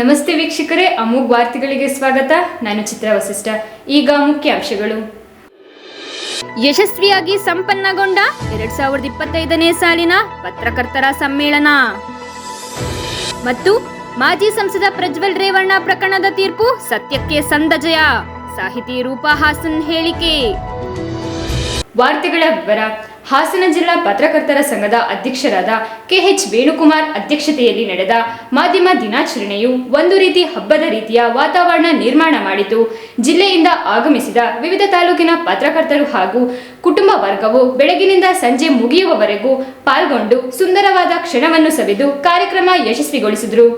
ನಮಸ್ತೆ ವೀಕ್ಷಕರೇ, ಅಮೋಘ್ ವಾರ್ತೆಗಳಿಗೆ ಸ್ವಾಗತ. ನಾನು ಚಿತ್ರ ವಸಿಷ್ಠ. ಈಗ ಮುಖ್ಯ ಅಂಶಗಳು. ಯಶಸ್ವಿಯಾಗಿ ಸಂಪನ್ನಗೊಂಡ ಎರಡ್ ಸಾವಿರದ ಇಪ್ಪತ್ತೈದನೇ ಸಾಲಿನ ಪತ್ರಕರ್ತರ ಸಮ್ಮೇಳನ. ಮತ್ತು ಮಾಜಿ ಸಂಸದ ಪ್ರಜ್ವಲ್ ರೇವಣ್ಣ ಪ್ರಕರಣದ ತೀರ್ಪು ಸತ್ಯಕ್ಕೆ ಸಂದಜಯ. ಸಾಹಿತಿ ರೂಪಾ ಹಾಸನ್ ಹೇಳಿಕೆ. ವಾರ್ತೆಗಳ ವಿವರ. ಹಾಸನ ಜಿಲ್ಲಾ ಪತ್ರಕರ್ತರ ಸಂಘದ ಅಧ್ಯಕ್ಷರಾದ ಕೆಎಚ್ ವೇಣುಕುಮಾರ್ ಅಧ್ಯಕ್ಷತೆಯಲ್ಲಿ ನಡೆದ ಮಾಧ್ಯಮ ದಿನಾಚರಣೆಯು ಒಂದು ರೀತಿ ಹಬ್ಬದ ರೀತಿಯ ವಾತಾವರಣ ನಿರ್ಮಾಣ ಮಾಡಿತು. ಜಿಲ್ಲೆಯಿಂದ ಆಗಮಿಸಿದ ವಿವಿಧ ತಾಲೂಕಿನ ಪತ್ರಕರ್ತರು ಹಾಗೂ ಕುಟುಂಬ ವರ್ಗವು ಬೆಳಗಿನಿಂದ ಸಂಜೆ ಮುಗಿಯುವವರೆಗೂ ಪಾಲ್ಗೊಂಡು ಸುಂದರವಾದ ಕ್ಷಣವನ್ನು ಸವಿದು ಕಾರ್ಯಕ್ರಮ ಯಶಸ್ವಿಗೊಳಿಸಿದರು.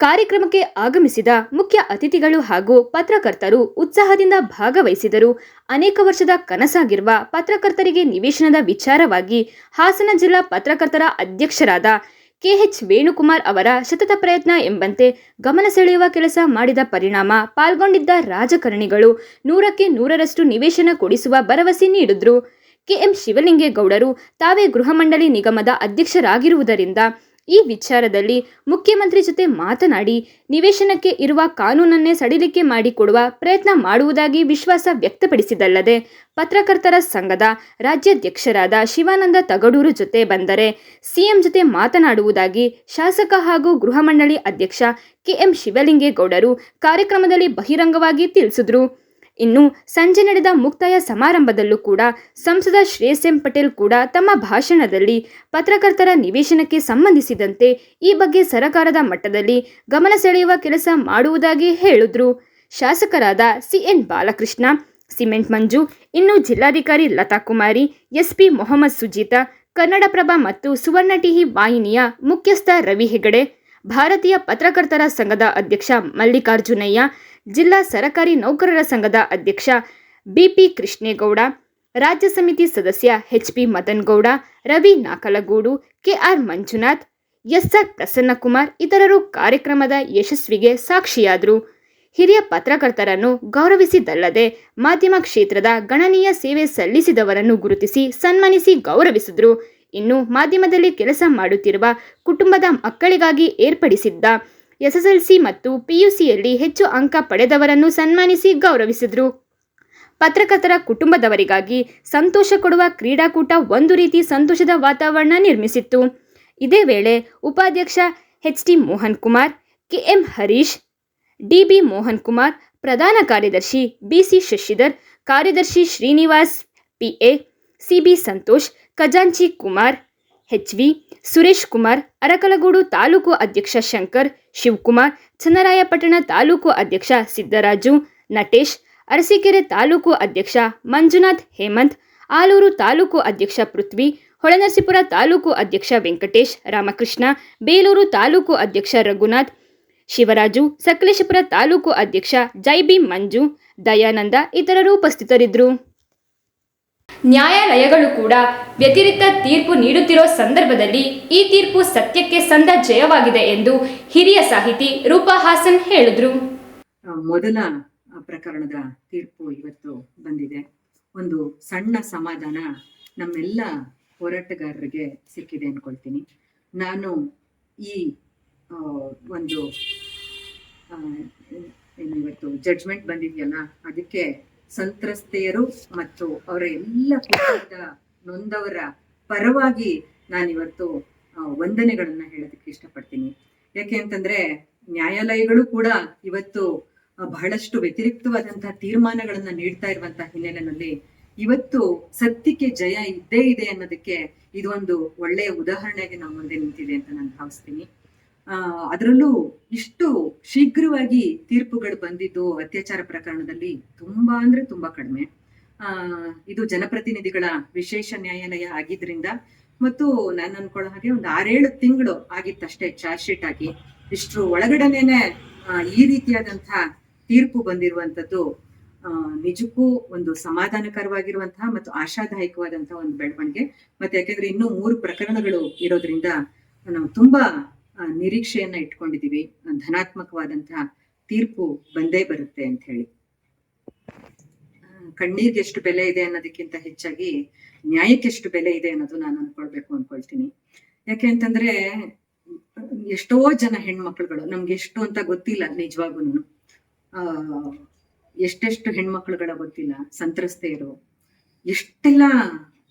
ಕಾರ್ಯಕ್ರಮಕ್ಕೆ ಆಗಮಿಸಿದ ಮುಖ್ಯ ಅತಿಥಿಗಳು ಹಾಗೂ ಪತ್ರಕರ್ತರು ಉತ್ಸಾಹದಿಂದ ಭಾಗವಹಿಸಿದರು. ಅನೇಕ ವರ್ಷದ ಕನಸಾಗಿರುವ ಪತ್ರಕರ್ತರಿಗೆ ನಿವೇಶನದ ವಿಚಾರವಾಗಿ ಹಾಸನ ಜಿಲ್ಲಾ ಪತ್ರಕರ್ತರ ಅಧ್ಯಕ್ಷರಾದ ಕೆಎಚ್ ವೇಣುಕುಮಾರ್ ಅವರ ಸತತ ಪ್ರಯತ್ನ ಎಂಬಂತೆ ಗಮನ ಸೆಳೆಯುವ ಕೆಲಸ ಮಾಡಿದ ಪರಿಣಾಮ ಪಾಲ್ಗೊಂಡಿದ್ದ ರಾಜಕಾರಣಿಗಳು ನೂರಕ್ಕೆ ನೂರರಷ್ಟು ನಿವೇಶನ ಕೊಡಿಸುವ ಭರವಸೆ ನೀಡಿದ್ರು. ಕೆಎಂ ಶಿವಲಿಂಗೇಗೌಡರು ತಾವೇ ಗೃಹ ಮಂಡಳಿ ನಿಗಮದ ಅಧ್ಯಕ್ಷರಾಗಿರುವುದರಿಂದ ಈ ವಿಚಾರದಲ್ಲಿ ಮುಖ್ಯಮಂತ್ರಿ ಜೊತೆ ಮಾತನಾಡಿ ನಿವೇಶನಕ್ಕೆ ಇರುವ ಕಾನೂನನ್ನೇ ಸಡಿಲಿಕೆ ಮಾಡಿಕೊಡುವ ಪ್ರಯತ್ನ ಮಾಡುವುದಾಗಿ ವಿಶ್ವಾಸ ವ್ಯಕ್ತಪಡಿಸಿದಲ್ಲದೆ ಪತ್ರಕರ್ತರ ಸಂಘದ ರಾಜ್ಯಾಧ್ಯಕ್ಷರಾದ ಶಿವಾನಂದ ತಗಡೂರು ಜೊತೆ ಬಂದರೆ ಸಿಎಂ ಜೊತೆ ಮಾತನಾಡುವುದಾಗಿ ಶಾಸಕ ಹಾಗೂ ಗೃಹ ಮಂಡಳಿ ಅಧ್ಯಕ್ಷ ಕೆಎಂ ಶಿವಲಿಂಗೇಗೌಡರು ಕಾರ್ಯಕ್ರಮದಲ್ಲಿ ಬಹಿರಂಗವಾಗಿ ತಿಳಿಸಿದ್ರು. ಇನ್ನು ಸಂಜೆ ನಡೆದ ಮುಕ್ತಾಯ ಸಮಾರಂಭದಲ್ಲೂ ಕೂಡ ಸಂಸದ ಶ್ರೇಯಸ್ ಎಂ ಪಟೇಲ್ ಕೂಡ ತಮ್ಮ ಭಾಷಣದಲ್ಲಿ ಪತ್ರಕರ್ತರ ನಿವೇಶನಕ್ಕೆ ಸಂಬಂಧಿಸಿದಂತೆ ಈ ಬಗ್ಗೆ ಸರಕಾರದ ಮಟ್ಟದಲ್ಲಿ ಗಮನ ಸೆಳೆಯುವ ಕೆಲಸ ಮಾಡುವುದಾಗಿ ಹೇಳಿದ್ರು. ಶಾಸಕರಾದ ಸಿಎನ್ ಬಾಲಕೃಷ್ಣ, ಸಿಮೆಂಟ್ ಮಂಜು, ಇನ್ನು ಜಿಲ್ಲಾಧಿಕಾರಿ ಲತಾ ಕುಮಾರಿ, ಎಸ್ಪಿ ಮೊಹಮ್ಮದ್ ಸುಜೀತಾ, ಕನ್ನಡಪ್ರಭ ಮತ್ತು ಸುವರ್ಣ ಟಿಹಿ ವಾಹಿನಿಯ ಮುಖ್ಯಸ್ಥ ರವಿ ಹೆಗಡೆ, ಭಾರತೀಯ ಪತ್ರಕರ್ತರ ಸಂಘದ ಅಧ್ಯಕ್ಷ ಮಲ್ಲಿಕಾರ್ಜುನಯ್ಯ ಜಿಲ್ಲಾ ಸರಕಾರಿ ನೌಕರರ ಸಂಘದ ಅಧ್ಯಕ್ಷ ಬಿಪಿ ಕೃಷ್ಣೇಗೌಡ, ರಾಜ್ಯ ಸಮಿತಿ ಸದಸ್ಯ HP Madangowda, Ravi Nakalagudu, KR Manjunath, SR Prasannakumar ಇತರರು ಕಾರ್ಯಕ್ರಮದ ಯಶಸ್ವಿಗೆ ಸಾಕ್ಷಿಯಾದರು. ಹಿರಿಯ ಪತ್ರಕರ್ತರನ್ನು ಗೌರವಿಸಿದ್ದಲ್ಲದೆ ಮಾಧ್ಯಮ ಕ್ಷೇತ್ರದ ಗಣನೀಯ ಸೇವೆ ಸಲ್ಲಿಸಿದವರನ್ನು ಗುರುತಿಸಿ ಸನ್ಮಾನಿಸಿ ಗೌರವಿಸಿದರು. ಇನ್ನು ಮಾಧ್ಯಮದಲ್ಲಿ ಕೆಲಸ ಮಾಡುತ್ತಿರುವ ಕುಟುಂಬದ ಮಕ್ಕಳಿಗಾಗಿ ಏರ್ಪಡಿಸಿದ್ದ ಎಸ್ಎಸ್ಎಲ್ಸಿ ಮತ್ತು ಪಿಯುಸಿಯಲ್ಲಿ ಹೆಚ್ಚು ಅಂಕ ಪಡೆದವರನ್ನು ಸನ್ಮಾನಿಸಿ ಗೌರವಿಸಿದರು. ಪತ್ರಕರ್ತರ ಕುಟುಂಬದವರಿಗಾಗಿ ಸಂತೋಷ ಕೊಡುವ ಕ್ರೀಡಾಕೂಟ ಒಂದು ರೀತಿ ಸಂತೋಷದ ವಾತಾವರಣ ನಿರ್ಮಿಸಿತ್ತು. ಇದೇ ವೇಳೆ ಉಪಾಧ್ಯಕ್ಷ H T Mohan Kumar KM Harish, DB Mohan Kumar ಪ್ರಧಾನ ಕಾರ್ಯದರ್ಶಿ ಬಿಸಿ ಶಶಿಧರ್, ಕಾರ್ಯದರ್ಶಿ ಶ್ರೀನಿವಾಸ್ ಪಿಎ ಸಿಬಿ ಸಂತೋಷ್, ಖಜಾಂಚಿ ಕುಮಾರ್ ಎಚ್ವಿ ಸುರೇಶ್ ಕುಮಾರ್, ಅರಕಲಗೂಡು ತಾಲೂಕು ಅಧ್ಯಕ್ಷ ಶಂಕರ್, ಶಿವಕುಮಾರ್, ಚನ್ನರಾಯಪಟ್ಟಣ ತಾಲೂಕು ಅಧ್ಯಕ್ಷ ಸಿದ್ದರಾಜು, ನಟೇಶ್, ಅರಸೀಕೆರೆ ತಾಲೂಕು ಅಧ್ಯಕ್ಷ ಮಂಜುನಾಥ್ ಹೇಮಂತ್, ಆಲೂರು ತಾಲೂಕು ಅಧ್ಯಕ್ಷ ಪೃಥ್ವಿ, ಹೊಳೆನರಸೀಪುರ ತಾಲೂಕು ಅಧ್ಯಕ್ಷ ವೆಂಕಟೇಶ್, ರಾಮಕೃಷ್ಣ, ಬೇಲೂರು ತಾಲೂಕು ಅಧ್ಯಕ್ಷ ರಘುನಾಥ್, ಶಿವರಾಜು, ಸಕಲೇಶಪುರ ತಾಲೂಕು ಅಧ್ಯಕ್ಷ ಜೈಬಿ ಮಂಜು, ದಯಾನಂದ, ಇತರರು ಉಪಸ್ಥಿತರಿದ್ದರು. ನ್ಯಾಯಾಲಯಗಳು ಕೂಡ ವ್ಯತಿರಿಕ್ತ ತೀರ್ಪು ನೀಡುತ್ತಿರೋ ಸಂದರ್ಭದಲ್ಲಿ ಈ ತೀರ್ಪು ಸತ್ಯಕ್ಕೆ ಸಂದ ಜಯವಾಗಿದೆ ಎಂದು ಹಿರಿಯ ಸಾಹಿತಿ ರೂಪಾ ಹಾಸನ್ ಹೇಳಿದ್ರು. ಮೊದಲ ಪ್ರಕರಣದ ತೀರ್ಪು ಇವತ್ತು ಬಂದಿದೆ. ಒಂದು ಸಣ್ಣ ಸಮಾಧಾನ ನಮ್ಮೆಲ್ಲ ಹೋರಾಟಗಾರರಿಗೆ ಸಿಕ್ಕಿದೆ ಅನ್ಕೊಳ್ತೀನಿ. ನಾನು ಈ ಒಂದು ಏನು ಇವತ್ತು ಜಡ್ಜ್ಮೆಂಟ್ ಬಂದಿದೆಯಲ್ಲ, ಅದಕ್ಕೆ ಸಂತ್ರಸ್ತೆಯರು ಮತ್ತು ಅವರ ಎಲ್ಲ ಕುಟುಂಬದ ನೊಂದವರ ಪರವಾಗಿ ನಾನಿವತ್ತು ವಂದನೆಗಳನ್ನ ಹೇಳೋದಕ್ಕೆ ಇಷ್ಟಪಡ್ತೀನಿ. ಯಾಕೆ ಅಂತಂದ್ರೆ, ನ್ಯಾಯಾಲಯಗಳು ಕೂಡ ಇವತ್ತು ಬಹಳಷ್ಟು ವ್ಯತಿರಿಕ್ತವಾದಂತಹ ತೀರ್ಮಾನಗಳನ್ನ ನೀಡ್ತಾ ಇರುವಂತಹ ಹಿನ್ನೆಲೆಯಲ್ಲಿ ಇವತ್ತು ಸತ್ಯಕ್ಕೆ ಜಯ ಇದ್ದೇ ಇದೆ ಅನ್ನೋದಕ್ಕೆ ಇದೊಂದು ಒಳ್ಳೆಯ ಉದಾಹರಣೆಗೆ ನಮ್ಮ ಮುಂದೆ ನಿಂತಿದೆ ಅಂತ ನಾನು ಭಾವಿಸ್ತೀನಿ. ಅದರಲ್ಲೂ ಇಷ್ಟು ಶೀಘ್ರವಾಗಿ ತೀರ್ಪುಗಳು ಬಂದಿದ್ದು ಅತ್ಯಾಚಾರ ಪ್ರಕರಣದಲ್ಲಿ ತುಂಬಾ ಅಂದ್ರೆ ತುಂಬಾ ಕಡಿಮೆ. ಆ ಇದು ಜನಪ್ರತಿನಿಧಿಗಳ ವಿಶೇಷ ನ್ಯಾಯಾಲಯ ಆಗಿದ್ರಿಂದ ಮತ್ತು ನಾನು ಅನ್ಕೊಳ್ಳೋ ಹಾಗೆ ಒಂದು ಆರೇಳು ತಿಂಗಳು ಆಗಿತ್ತಷ್ಟೇ ಚಾರ್ಜ್ ಶೀಟ್ ಆಗಿ. ಇಷ್ಟ್ರ ಒಳಗಡೆನೆ ಆ, ಈ ರೀತಿಯಾದಂತಹ ತೀರ್ಪು ಬಂದಿರುವಂತದ್ದು ನಿಜಕ್ಕೂ ಒಂದು ಸಮಾಧಾನಕರವಾಗಿರುವಂತಹ ಮತ್ತು ಆಶಾದಾಯಕವಾದಂತಹ ಒಂದು ಬೆಳವಣಿಗೆ. ಮತ್ತೆ ಯಾಕೆಂದ್ರೆ ಇನ್ನೂ ಮೂರು ಪ್ರಕರಣಗಳು ಇರೋದ್ರಿಂದ ನಾವು ತುಂಬಾ ನಿರೀಕ್ಷೆಯನ್ನ ಇಟ್ಕೊಂಡಿದೀವಿ ಧನಾತ್ಮಕವಾದಂತಹ ತೀರ್ಪು ಬಂದೇ ಬರುತ್ತೆ ಅಂತ ಹೇಳಿ. ಕಣ್ಣೀರ್ಗೆ ಎಷ್ಟು ಬೆಲೆ ಇದೆ ಅನ್ನೋದಕ್ಕಿಂತ ಹೆಚ್ಚಾಗಿ ನ್ಯಾಯಕ್ಕೆ ಎಷ್ಟು ಬೆಲೆ ಇದೆ ಅನ್ನೋದು ನಾನು ಅನ್ಕೊಳ್ಬೇಕು ಅನ್ಕೊಳ್ತೀನಿ. ಯಾಕೆ ಅಂತಂದ್ರೆ, ಎಷ್ಟೋ ಜನ ಹೆಣ್ಮಕ್ಳುಗಳು, ನಮ್ಗೆ ಎಷ್ಟು ಅಂತ ಗೊತ್ತಿಲ್ಲ ನಿಜವಾಗೂ ಆ, ಎಷ್ಟೆಷ್ಟು ಹೆಣ್ಮಕ್ಳುಗಳ ಗೊತ್ತಿಲ್ಲ, ಸಂತ್ರಸ್ತೆಯರು. ಎಷ್ಟೆಲ್ಲ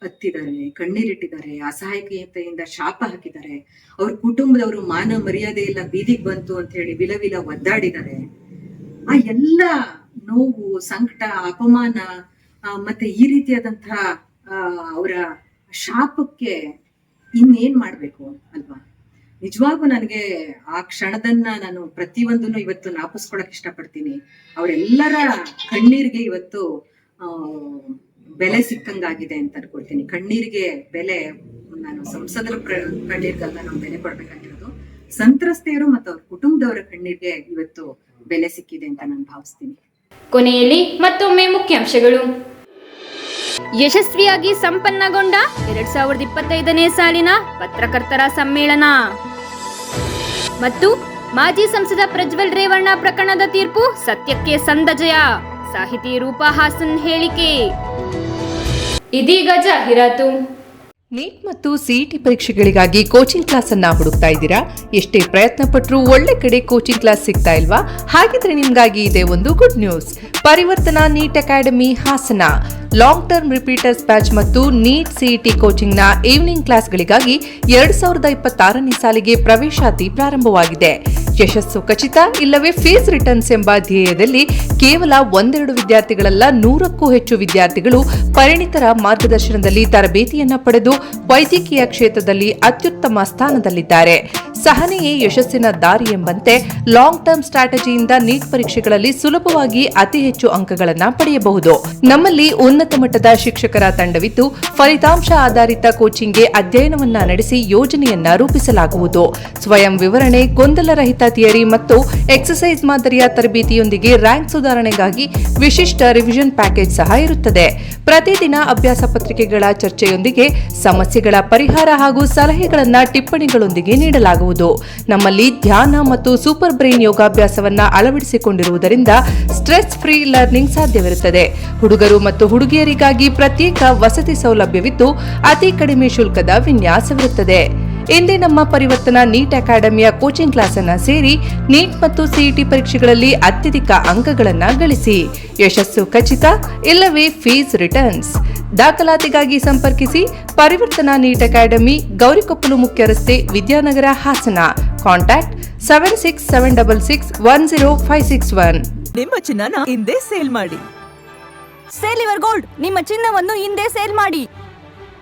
ಹತ್ತಿದ್ದಾರೆ, ಕಣ್ಣೀರಿಟ್ಟಿದ್ದಾರೆ, ಅಸಹಾಯಕತೆಯಿಂದ ಶಾಪ ಹಾಕಿದ್ದಾರೆ. ಅವ್ರ ಕುಟುಂಬದವರು ಮಾನ ಮರ್ಯಾದೆ ಎಲ್ಲ ಬೀದಿಗೆ ಬಂತು ಅಂತ ಹೇಳಿ ವಿಲವಿಲ ವಿಲ ಒದ್ದಾಡಿದ್ದಾರೆ. ಆ ಎಲ್ಲ ನೋವು, ಸಂಕಟ, ಅಪಮಾನ ಮತ್ತೆ ಈ ರೀತಿಯಾದಂತಹ ಅವರ ಶಾಪಕ್ಕೆ ಇನ್ನೇನ್ ಮಾಡ್ಬೇಕು ಅಲ್ವಾ? ನಿಜವಾಗೂ ನನಗೆ ಆ ಕ್ಷಣದನ್ನ ನಾನು ಪ್ರತಿಯೊಂದನ್ನು ಇವತ್ತು ನಾಪಿಸ್ಕೊಳಕ್ ಇಷ್ಟಪಡ್ತೀನಿ. ಅವರೆಲ್ಲರ ಕಣ್ಣೀರಿಗೆ ಇವತ್ತು, ಆ ಬೆಲೆ ಸಿಕ್ಕಂಗಾಗಿದೆ ಅಂತ ಅನ್ಕೊಳ್ತೀನಿ. ಕಣ್ಣೀರಿಗೆ ಬೆಲೆ, ನಾನು ಸಂಸದರ ಕಣ್ಣೀರ್ಗಲ್ಲ ನಾವು ಬೆಲೆ ಕೊಡ್ಬೇಕಾಗಿರೋದು. ಸಂತ್ರಸ್ತೆಯರು ಮತ್ತು ಅವ್ರ ಕುಟುಂಬದವರ ಕಣ್ಣೀರಿಗೆ ಇವತ್ತು ಬೆಲೆ ಸಿಕ್ಕಿದೆ ಅಂತ ನಾನು ಭಾವಿಸ್ತೀನಿ. ಕೊನೆಯಲ್ಲಿ ಮತ್ತೊಮ್ಮೆ ಮುಖ್ಯಾಂಶಗಳು. ಯಶಸ್ವಿಯಾಗಿ ಸಂಪನ್ನಗೊಂಡ ಎರಡ್ ಸಾವಿರದ ಇಪ್ಪತ್ತೈದನೇ ಸಾಲಿನ ಪತ್ರಕರ್ತರ ಸಮ್ಮೇಳನ. ಮತ್ತು ಮಾಜಿ ಸಂಸದ ಪ್ರಜ್ವಲ್ ರೇವಣ್ಣ ಪ್ರಕರಣದ ತೀರ್ಪು ಸತ್ಯಕ್ಕೆ ಸಂದಜಯ. ಸಾಹಿತಿ ರೂಪಾ ಹಾಸನ್ ಹೇಳಿಕೆ. ಇದೀಗ ಜಾಹೀರಾತು. ನೀಟ್ ಮತ್ತು ಸಿಇಟಿ ಪರೀಕ್ಷೆಗಳಿಗಾಗಿ ಕೋಚಿಂಗ್ ಕ್ಲಾಸ್ ಅನ್ನ ಹುಡುಕ್ತಾ ಇದ್ದೀರಾ? ಎಷ್ಟೇ ಪ್ರಯತ್ನ ಪಟ್ಟರೂ ಒಳ್ಳೆ ಕಡೆ ಕೋಚಿಂಗ್ ಕ್ಲಾಸ್ ಸಿಗ್ತಾ ಇಲ್ವಾ? ಹಾಗಿದ್ರೆ ನಿಮ್ಗಾಗಿ ಇದೆ ಒಂದು good news Parivartana NEET academy Hassan. Long term repeaters batch ಮತ್ತು ನೀಟ್ ಸಿಇಟಿ ಕೋಚಿಂಗ್ನ ಈವ್ನಿಂಗ್ ಕ್ಲಾಸ್ಗಳಿಗಾಗಿ ಎರಡು ಸಾವಿರದ ಇಪ್ಪತ್ತಾರನೇ ಸಾಲಿಗೆ ಪ್ರವೇಶಾತಿ ಪ್ರಾರಂಭವಾಗಿದೆ. ಯಶಸ್ಸು ಖಚಿತ, ಇಲ್ಲವೇ ಫೀಸ್ ರಿಟರ್ನ್ಸ್ ಎಂಬ ಧ್ಯೇಯದಲ್ಲಿ ಕೇವಲ ಒಂದೆರಡು ವಿದ್ಯಾರ್ಥಿಗಳಲ್ಲ, ನೂರಕ್ಕೂ ಹೆಚ್ಚು ವಿದ್ಯಾರ್ಥಿಗಳು ಪರಿಣಿತರ ಮಾರ್ಗದರ್ಶನದಲ್ಲಿ ತರಬೇತಿಯನ್ನ ಪಡೆದು ವೈದ್ಯಕೀಯ ಕ್ಷೇತ್ರದಲ್ಲಿ ಅತ್ಯುತ್ತಮ ಸ್ಥಾನದಲ್ಲಿದ್ದಾರೆ. ಸಹನೆಯೇ ಯಶಸ್ಸಿನ ದಾರಿ ಎಂಬಂತೆ ಲಾಂಗ್ ಟರ್ಮ್ ಸ್ಟ್ರಾಟಜಿಯಿಂದ ನೀಟ್ ಪರೀಕ್ಷೆಗಳಲ್ಲಿ ಸುಲಭವಾಗಿ ಅತಿ ಹೆಚ್ಚು ಅಂಕಗಳನ್ನು ಪಡೆಯಬಹುದು. ನಮ್ಮಲ್ಲಿ ಉನ್ನತ ಮಟ್ಟದ ಶಿಕ್ಷಕರ ತಂಡವಿದ್ದು, ಫಲಿತಾಂಶ ಆಧಾರಿತ ಕೋಚಿಂಗ್ಗೆ ಅಧ್ಯಯನವನ್ನ ನಡೆಸಿ ಯೋಜನೆಯನ್ನ ರೂಪಿಸಲಾಗುವುದು. ಸ್ವಯಂ ವಿವರಣೆ, ಗೊಂದಲರಹಿತ ಥಿಯರಿ ಮತ್ತು ಎಕ್ಸಸೈಸ್ ಮಾದರಿಯ ತರಬೇತಿಯೊಂದಿಗೆ ರ್ಯಾಂಕ್ ಸುಧಾರಣೆಗಾಗಿ ವಿಶಿಷ್ಟ ರಿವಿಷನ್ ಪ್ಯಾಕೇಜ್ ಸಹ ಇರುತ್ತದೆ. ಪ್ರತಿದಿನ ಅಭ್ಯಾಸ ಪತ್ರಿಕೆಗಳ ಚರ್ಚೆಯೊಂದಿಗೆ ಸಮಸ್ಯೆಗಳ ಪರಿಹಾರ ಹಾಗೂ ಸಲಹೆಗಳನ್ನ ಟಿಪ್ಪಣಿಗಳೊಂದಿಗೆ ನೀಡಲಾಗುವುದು. ನಮ್ಮಲ್ಲಿ ಧ್ಯಾನ ಮತ್ತು ಸೂಪರ್ ಬ್ರೈನ್ ಯೋಗಾಭ್ಯಾಸವನ್ನ ಅಳವಡಿಸಿಕೊಂಡಿರುವುದರಿಂದ ಸ್ಟ್ರೆಸ್ ಫ್ರೀ ಲರ್ನಿಂಗ್ ಸಾಧ್ಯವಿರುತ್ತದೆ. ಹುಡುಗರು ಮತ್ತು ಹುಡುಗಿಯರಿಗಾಗಿ ಪ್ರತ್ಯೇಕ ವಸತಿ ಸೌಲಭ್ಯವಿದ್ದು, ಅತಿ ಕಡಿಮೆ ಶುಲ್ಕದ ವಿನ್ಯಾಸವಿರುತ್ತದೆ. ಇಂದೇ ನಮ್ಮ ಪರಿವರ್ತನ ನೀಟ್ ಅಕಾಡೆಮಿಯ ಕೋಚಿಂಗ್ ಕ್ಲಾಸ್ ಅನ್ನ ಸೇರಿ ನೀಟ್ ಮತ್ತು ಸಿಇಟಿ ಪರೀಕ್ಷೆಗಳಲ್ಲಿ ಅತ್ಯಧಿಕ ಅಂಕಗಳನ್ನು ಗಳಿಸಿ. ಯಶಸ್ಸು ಖಚಿತ ಇಲ್ಲವೇ ಫೀಸ್ ರಿಟರ್ನ್ಸ್. ದಾಖಲಾತಿಗಾಗಿ ಸಂಪರ್ಕಿಸಿ ಪರಿವರ್ತನಾ ನೀಟ್ ಅಕಾಡೆಮಿ ಗೌರಿಕೊಪ್ಪಲು ಮುಖ್ಯ ರಸ್ತೆ Vidyanagara Hassan. Contact seven six seven double six one zero five six one. ನಿಮ್ಮ ಚಿನ್ನನ ಹಿಂದೆ ಸೇಲ್ ಮಾಡಿ. ಸೇಲ್ ಇವರ್ ಗೋಲ್ಡ್ ನಿಮ್ಮ ಚಿನ್ನವನ್ನು ಹಿಂದೆ ಸೇಲ್ ಮಾಡಿ.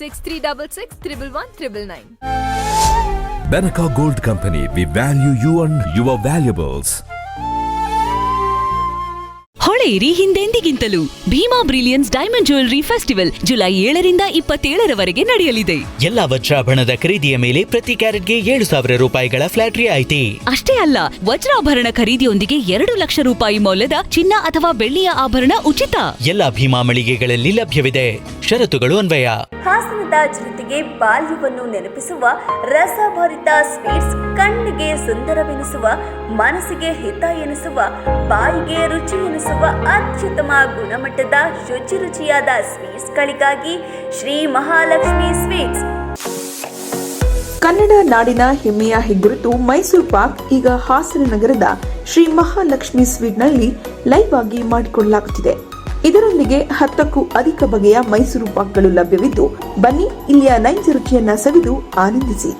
Six three double six triple one triple nine. Benaka Gold Company, we value you and your valuables. ಹೊಳೆಯಿರಿ ಹಿಂದೆಂದಿಗಿಂತಲೂ. Bhima brilliance diamond jewellery festival July ಏಳರಿಂದ ಇಪ್ಪತ್ತೇಳರವರೆಗೆ ನಡೆಯಲಿದೆ. ಎಲ್ಲ ವಜ್ರಾಭರಣದ ಖರೀದಿಯ ಮೇಲೆ ಪ್ರತಿ ಕ್ಯಾರೆಟ್ಗೆ ಏಳು ಸಾವಿರ ರೂಪಾಯಿಗಳ ಫ್ಲಾಟ್ ರಿಯಾಯಿತಿ ಅಷ್ಟೇ ಅಲ್ಲ ವಜ್ರಾಭರಣ ಖರೀದಿಯೊಂದಿಗೆ ಎರಡು ಲಕ್ಷ ರೂಪಾಯಿ ಮೌಲ್ಯದ ಚಿನ್ನ ಅಥವಾ ಬೆಳ್ಳಿಯ ಆಭರಣ ಉಚಿತ. ಎಲ್ಲ ಭೀಮಾ ಮಳಿಗೆಗಳಲ್ಲಿ ಲಭ್ಯವಿದೆ. ಷರತ್ತುಗಳು ಅನ್ವಯ. ಹಾಸನದ ಜನತೆಗೆ ಬಾಲ್ಯವನ್ನು ನೆನಪಿಸುವ ರಸಭರಿತ ಸ್ವೀಟ್ಸ್ ಕಣ್ಣಿಗೆ ಸುಂದರವೆನಿಸುವ ಮನಸ್ಸಿಗೆ ಹಿತ ಎನಿಸುವ ಬಾಯಿಗೆ ರುಚಿ ಎನಿಸುವ ಅತ್ಯುತ್ತಮ ಗುಣಮಟ್ಟದ ಶುಚಿ ರುಚಿಯಾದ ಸ್ವೀಟ್ಸ್ಗಳಿಗಾಗಿ ಶ್ರೀ ಮಹಾಲಕ್ಷ್ಮಿ ಸ್ವೀಟ್ಸ್. ಕನ್ನಡ ನಾಡಿನ ಹೆಮ್ಮೆಯ ಹೆಗ್ಗುರುತು ಮೈಸೂರು ಪಾಕ್, ಈಗ ಹಾಸನ ನಗರದ ಶ್ರೀ ಮಹಾಲಕ್ಷ್ಮಿ ಸ್ವೀಟ್ನಲ್ಲಿ ಲೈವ್ ಆಗಿ ಮಾಡಿಕೊಳ್ಳಲಾಗುತ್ತಿದೆ. ಇದರೊಂದಿಗೆ ಹತ್ತಕ್ಕೂ ಅಧಿಕ ಬಗೆಯ ಮೈಸೂರು ಪಾಕ್ಗಳು ಲಭ್ಯವಿದ್ದು, ಬನ್ನಿ ಇಲ್ಲಿಯ ನೈಜ ರುಚಿಯನ್ನ ಸವಿದು ಆನಂದಿಸಿ.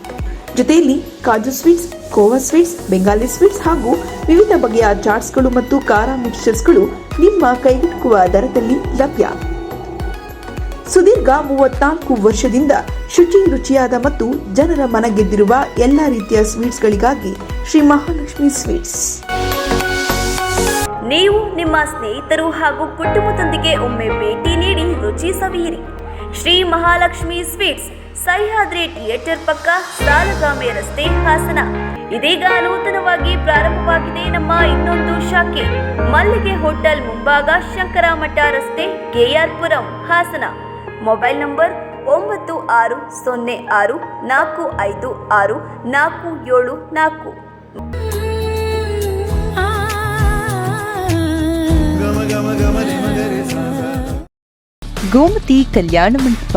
ಜೊತೆಯಲ್ಲಿ kaju sweets, khoa sweets, Bengali sweets ಹಾಗೂ ವಿವಿಧ ಬಗೆಯ ಚಾಟ್ಸ್ಗಳು ಮತ್ತು ಖಾರ ಮಿಕ್ಸ್ಚರ್ಸ್ಗಳು ನಿಮ್ಮ ಕೈಗೆಟುಕುವ ದರದಲ್ಲಿ ಲಭ್ಯ. ಸುದೀರ್ಘ ಮೂವತ್ನಾಲ್ಕು ವರ್ಷದಿಂದ ಶುಚಿ, ರುಚಿಯಾದ ಮತ್ತು ಜನರ ಮನ ಗೆದ್ದಿರುವ ಎಲ್ಲ ರೀತಿಯ ಸ್ವೀಟ್ಸ್ಗಳಿಗಾಗಿ ಶ್ರೀ ಮಹಾಲಕ್ಷ್ಮಿ ಸ್ವೀಟ್ಸ್. ನೀವು ನಿಮ್ಮ ಸ್ನೇಹಿತರು ಹಾಗೂ ಕುಟುಂಬದೊಂದಿಗೆ ಒಮ್ಮೆ ಭೇಟಿ ನೀಡಿ ರುಚಿ ಸವಿಯಿರಿ. ಶ್ರೀ ಮಹಾಲಕ್ಷ್ಮಿ ಸ್ವೀಟ್ಸ್ ಸಹ್ಯಾದ್ರಿ ಥಿಯೇಟರ್ ಪಕ್ಕ ಸಾಲಗಾಮೆ ರಸ್ತೆ ಹಾಸನ. ಇದೀಗ ನೂತನವಾಗಿ ಪ್ರಾರಂಭವಾಗಿದೆ ನಮ್ಮ ಇನ್ನೊಂದು ಶಾಖೆ. ಮಲ್ಲಿಗೆ ಹೋಟೆಲ್ ಮುಂಭಾಗ ಶಂಕರಮಠ ರಸ್ತೆ ಕೆಆರ್ಪುರಂ ಹಾಸನ. ಮೊಬೈಲ್ ನಂಬರ್ ಒಂಬತ್ತು ಆರು ಸೊನ್ನೆ ಆರು ನಾಲ್ಕು ಐದು ಆರು ನಾಲ್ಕು ಏಳು ನಾಲ್ಕು. ಗೋಮತಿ ಕಲ್ಯಾಣ ಮಂಟಪ.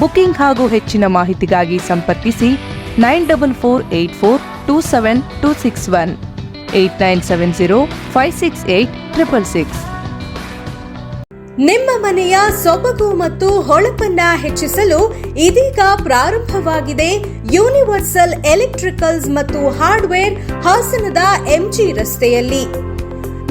ಬುಕಿಂಗ್ ಹಾಗೂ ಹೆಚ್ಚಿನ ಮಾಹಿತಿಗಾಗಿ ಸಂಪರ್ಕಿಸಿ nine double four eight four two seven two six one, eight nine seven zero five six eight triple six. ನಿಮ್ಮ ಮನೆಯ ಸೊಬಗು ಮತ್ತು ಹೊಳಪನ್ನ ಹೆಚ್ಚಿಸಲು ಇದೀಗ ಪ್ರಾರಂಭವಾಗಿದೆ ಯೂನಿವರ್ಸಲ್ ಎಲೆಕ್ಟ್ರಿಕಲ್ಸ್ ಮತ್ತು ಹಾರ್ಡ್ವೇರ್ ಹಾಸನದ ಎಂಜಿ ರಸ್ತೆಯಲ್ಲಿ.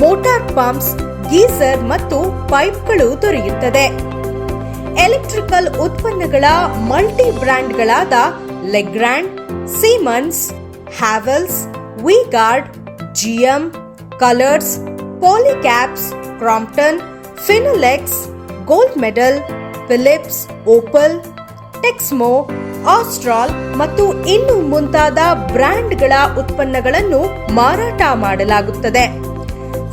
motor pumps, geyser ಮತ್ತು ಪೈಪ್ಗಳು ದೊರೆಯುತ್ತದೆ. ಎಲೆಕ್ಟ್ರಿಕಲ್ ಉತ್ಪನ್ನಗಳ multi ಬ್ರ್ಯಾಂಡ್ಗಳಾದ Legrand, Siemens, Havells, V Guard, GM, colours, Polycabs, Crompton, Finolex, Gold Medal, Philips, Opal, Texmo, Astral ಮತ್ತು ಇನ್ನು ಮುಂತಾದ ಬ್ರ್ಯಾಂಡ್ಗಳ ಉತ್ಪನ್ನಗಳನ್ನು ಮಾರಾಟ ಮಾಡಲಾಗುತ್ತದೆ.